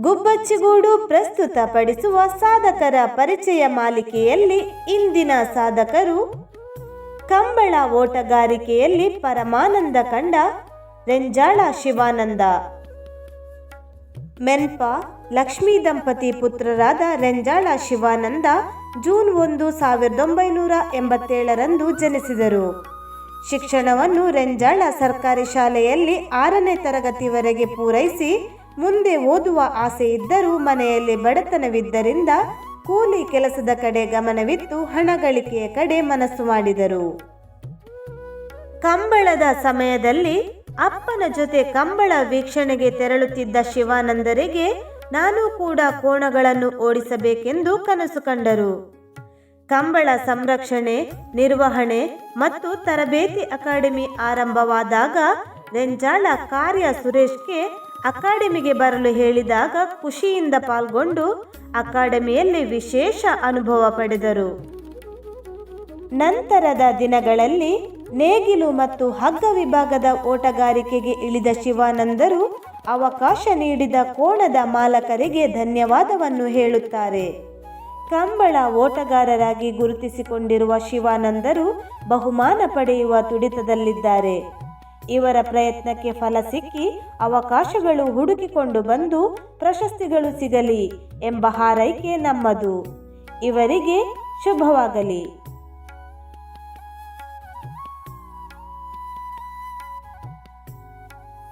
ಗುಬ್ಬಚ್ಚಿಗೂಡು ಪ್ರಸ್ತುತಪಡಿಸುವ ಸಾಧಕರ ಪರಿಚಯ ಮಾಲಿಕೆಯಲ್ಲಿ ಇಂದಿನ ಸಾಧಕರು ಕಂಬಳ ಓಟಗಾರಿಕೆಯಲ್ಲಿ ಪರಮಾನಂದ ಕಂಡ, ರೆಂಜಾಳ ಶಿವಾನಂದ. ಮೆನ್ಪ ಲಕ್ಷ್ಮೀ ದಂಪತಿ ಪುತ್ರರಾದ ರೆಂಜಾಳ ಶಿವಾನಂದ ಜೂನ್ ಒಂದು ಸಾವಿರದ ಒಂಬೈನೂರ ಎಂಬತ್ತೇಳರಂದು ಜನಿಸಿದರು. ಶಿಕ್ಷಣವನ್ನು ರೆಂಜಾಳ ಸರ್ಕಾರಿ ಶಾಲೆಯಲ್ಲಿ ಆರನೇ ತರಗತಿವರೆಗೆ ಪೂರೈಸಿ ಮುಂದೆ ಓದುವ ಆಸೆ ಇದ್ದರೂ ಮನೆಯಲ್ಲಿ ಬಡತನವಿದ್ದರಿಂದ ಕೂಲಿ ಕೆಲಸದ ಕಡೆ ಗಮನವಿತ್ತು ಹಣ ಗಳಿಕೆಯ ಕಡೆ ಮನಸ್ಸು ಮಾಡಿದರು. ಕಂಬಳದ ಸಮಯದಲ್ಲಿ ಅಪ್ಪನ ಜೊತೆ ಕಂಬಳ ವೀಕ್ಷಣೆಗೆ ತೆರಳುತ್ತಿದ್ದ ಶಿವಾನಂದರಿಗೆ ನಾನು ಕೂಡ ಕೋಣಗಳನ್ನು ಓಡಿಸಬೇಕೆಂದು ಕನಸು ಕಂಡರು. ಕಂಬಳ ಸಂರಕ್ಷಣೆ, ನಿರ್ವಹಣೆ ಮತ್ತು ತರಬೇತಿ ಅಕಾಡೆಮಿ ಆರಂಭವಾದಾಗ ರೆಂಜಾಳ ಕಾರ್ಯ ಸುರೇಶ್ಗೆ ಅಕಾಡೆಮಿಗೆ ಬರಲು ಹೇಳಿದಾಗ ಖುಷಿಯಿಂದ ಪಾಲ್ಗೊಂಡು ಅಕಾಡೆಮಿಯಲ್ಲಿ ವಿಶೇಷ ಅನುಭವ ಪಡೆದರು. ನಂತರದ ದಿನಗಳಲ್ಲಿ ನೇಗಿಲು ಮತ್ತು ಹಗ್ಗ ವಿಭಾಗದ ಓಟಗಾರಿಕೆಗೆ ಇಳಿದ ಶಿವಾನಂದರು ಅವಕಾಶ ನೀಡಿದ ಕೋಣದ ಮಾಲಕರಿಗೆ ಧನ್ಯವಾದವನ್ನು ಹೇಳುತ್ತಾರೆ. ಕಂಬಳ ಓಟಗಾರರಾಗಿ ಗುರುತಿಸಿಕೊಂಡಿರುವ ಶಿವಾನಂದರು ಬಹುಮಾನ ಪಡೆಯುವ ತುಡಿತದಲ್ಲಿದ್ದಾರೆ. ಇವರ ಪ್ರಯತ್ನಕ್ಕೆ ಫಲ ಸಿಕ್ಕಿ ಅವಕಾಶಗಳು ಹುಡುಕಿಕೊಂಡು ಬಂದು ಪ್ರಶಸ್ತಿಗಳು ಸಿಗಲಿ ಎಂಬ ಹಾರೈಕೆ ನಮ್ಮದು. ಇವರಿಗೆ ಶುಭವಾಗಲಿ.